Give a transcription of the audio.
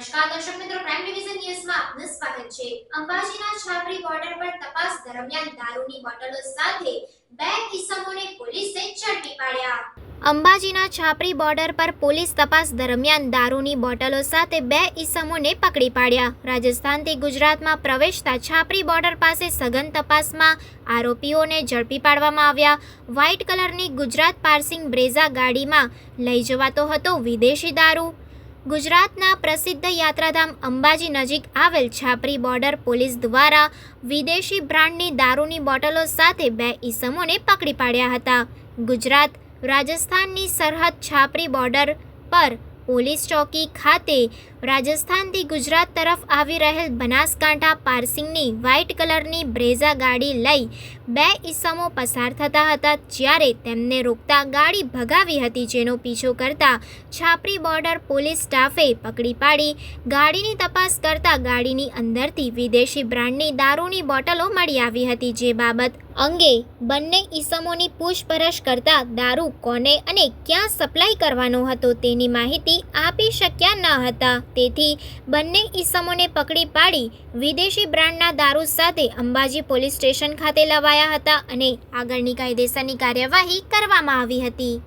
નમસ્કાર, દર્શક મિત્રો પ્રાઇમ ડિવિઝન ન્યૂઝમાં આપનું સ્વાગત છે. અંબાજીના છાપરી બોર્ડર પર તપાસ દરમિયાન દારૂની બોટલો સાથે બે કિસ્સાઓને પોલીસે ઝડપી પાડ્યા. અંબાજીના છાપરી બોર્ડર પર પોલીસ તપાસ દરમિયાન દારૂની બોટલો સાથે બે ઈસમોને પકડી પાડ્યા. રાજસ્થાનથી ગુજરાતમાં પ્રવેશતા છાપરી બોર્ડર પાસે સઘન તપાસમાં આરોપીઓને ઝડપી પાડવામાં આવ્યા. વ્હાઇટ કલરની ગુજરાત પાર્સિંગ બ્રેઝા ગાડીમાં લઈ જવાતો હતો વિદેશી દારૂ. ગુજરાતના પ્રસિદ્ધ યાત્રાધામ અંબાજી નજીક આવેલ છાપરી બોર્ડર પોલીસ દ્વારા વિદેશી બ્રાન્ડની દારૂની બોટલો સાથે બે ઈસમોને પકડી પાડ્યા હતા. ગુજરાત, રાજસ્થાનની સરહદ છાપરી બોર્ડર પર પોલીસ ચોકી ખાતે રાજસ્થાનથી ગુજરાત તરફ આવી રહેલ બનાસકાંઠા પાર્સિંગની વ્હાઇટ કલરની બ્રેઝા ગાડી લઈ બે ઈસમો પસાર થતા હતા, જ્યારે તેમને રોકતા ગાડી ભગાવી હતી, જેનો પીછો કરતા છાપરી બોર્ડર પોલીસ સ્ટાફે પકડી પાડી. ગાડીની તપાસ કરતા ગાડીની અંદરથી વિદેશી બ્રાન્ડની દારૂની બોટલો મળી આવી હતી, જે બાબત અંગે બંને ઈસમોની પૂછપરછ કરતા દારૂ કોને અને ક્યાં સપ્લાય કરવાનો હતો તેની માહિતી આપી શક્યા ન હતા. તેથી બંને ઈસમોને પકડી પાડી વિદેશી બ્રાન્ડના દારૂ સાથે અંબાજી પોલીસ સ્ટેશન ખાતે લવાયા હતા અને આગળની કાયદેસરની કાર્યવાહી કરવામાં આવી હતી.